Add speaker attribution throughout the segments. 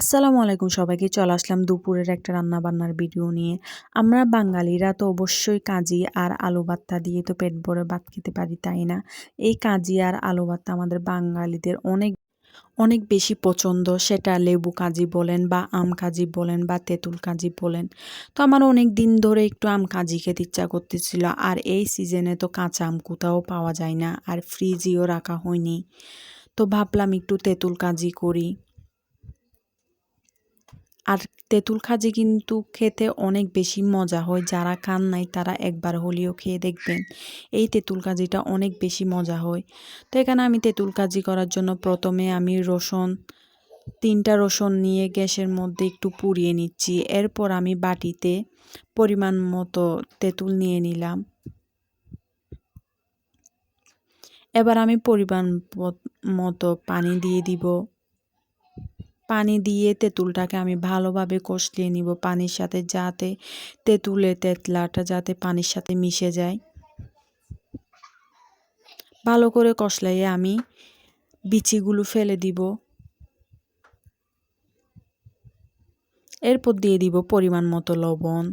Speaker 1: আসসালামু আলাইকুম সবাইকে, চলে আসলাম দুপুরের একটা রান্না বান্নার ভিডিও নিয়ে। আমরা বাঙালিরা তো অবশ্যই কাজি আর আলু ভর্তা দিয়ে তো পেট ভরে ভাত খেতে পারি, তাই না? এই কাজি আর আলু ভর্তা আমাদের বাঙালিদের অনেক অনেক বেশি পছন্দ। সেটা লেবু কাজি বলেন বা আম কাজি বলেন বা তেঁতুল কাজি বলেন। তো আমার অনেক দিন ধরে একটু আম কাজি খেতে ইচ্ছা করতেছিল আর এই সিজনে তো কাঁচা আম কোথাও পাওয়া যায় না আর ফ্রিজেও রাখা হয়নি। তো ভাবলাম একটু তেঁতুল কাজি করি। আর তেঁতুল খাজি কিন্তু খেতে অনেক বেশি মজা হয়। যারা খান নাই তারা একবার হলেও খেয়ে দেখবেন। এই তেঁতুল কাজিটা অনেক বেশি মজা হয়। তো এখানে আমি তেঁতুল কাজি করার জন্য প্রথমে আমি রসুন, তিনটা রসুন নিয়ে গ্যাসের মধ্যে একটু পুড়িয়ে নিচ্ছি। এরপর আমি বাটিতে পরিমাণ মতো তেঁতুল নিয়ে নিলাম। এবার আমি পরিমাণ মতো পানি দিয়ে দিব। পানি দিয়ে তেঁতুলটাকে আমি ভালোভাবে কষলিয়ে নিব পানির সাথে যাতে তেঁতুলের তেতলাটা যাতে পানির সাথে মিশে যায়। ভালো করে কষলাইয়ে আমি বিচিগুলো ফেলে দিব। এরপর দিয়ে দিব পরিমাণ মতো লবণ।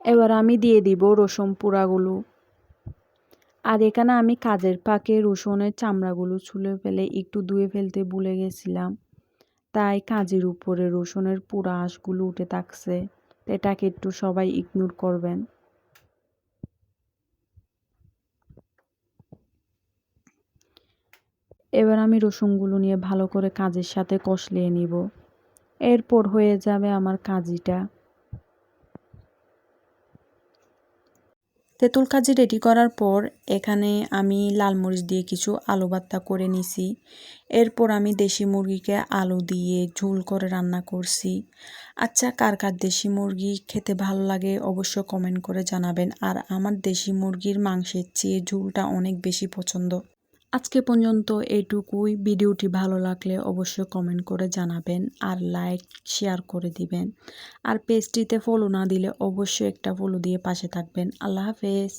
Speaker 1: এবার আমি দিয়ে দিব রসুন পোড়াগুলো আর এখানে আমি কাজের ফাঁকে রসুনের চামড়াগুলো ছুলে ফেলে একটু ধুয়ে ফেলতে ভুলে গেছিলাম। তাই কাজের উপরে রসুনের পুরো আঁশগুলো উঠে থাকছে। এটাকে একটু সবাই ইগনোর করবেন। এবার আমি রসুনগুলো নিয়ে ভালো করে কাজের সাথে কষলিয়ে নিব। এরপর হয়ে যাবে আমার কাজিটা। তেঁতুল কাজি রেডি করার পর এখানে আমি লাল মরিচ দিয়ে কিছু আলু ভর্তা করে নিছি। এরপর আমি দেশি মুরগিকে আলু দিয়ে ঝোল করে রান্না করছি। আচ্ছা কার কার দেশি মুরগি খেতে ভালো লাগে অবশ্য কমেন্ট করে জানাবেন। আর আমার দেশি মুরগির মাংসের চেয়ে ঝুলটা অনেক বেশি পছন্দ। আজকে পর্যন্ত এটুকুই। ভিডিওটি ভালো লাগলে অবশ্যই কমেন্ট করে জানাবেন আর লাইক শেয়ার করে দিবেন। আর পেজটিতে ফলো না দিলে অবশ্যই একটা ফলো দিয়ে পাশে থাকবেন। আল্লাহ হাফেজ।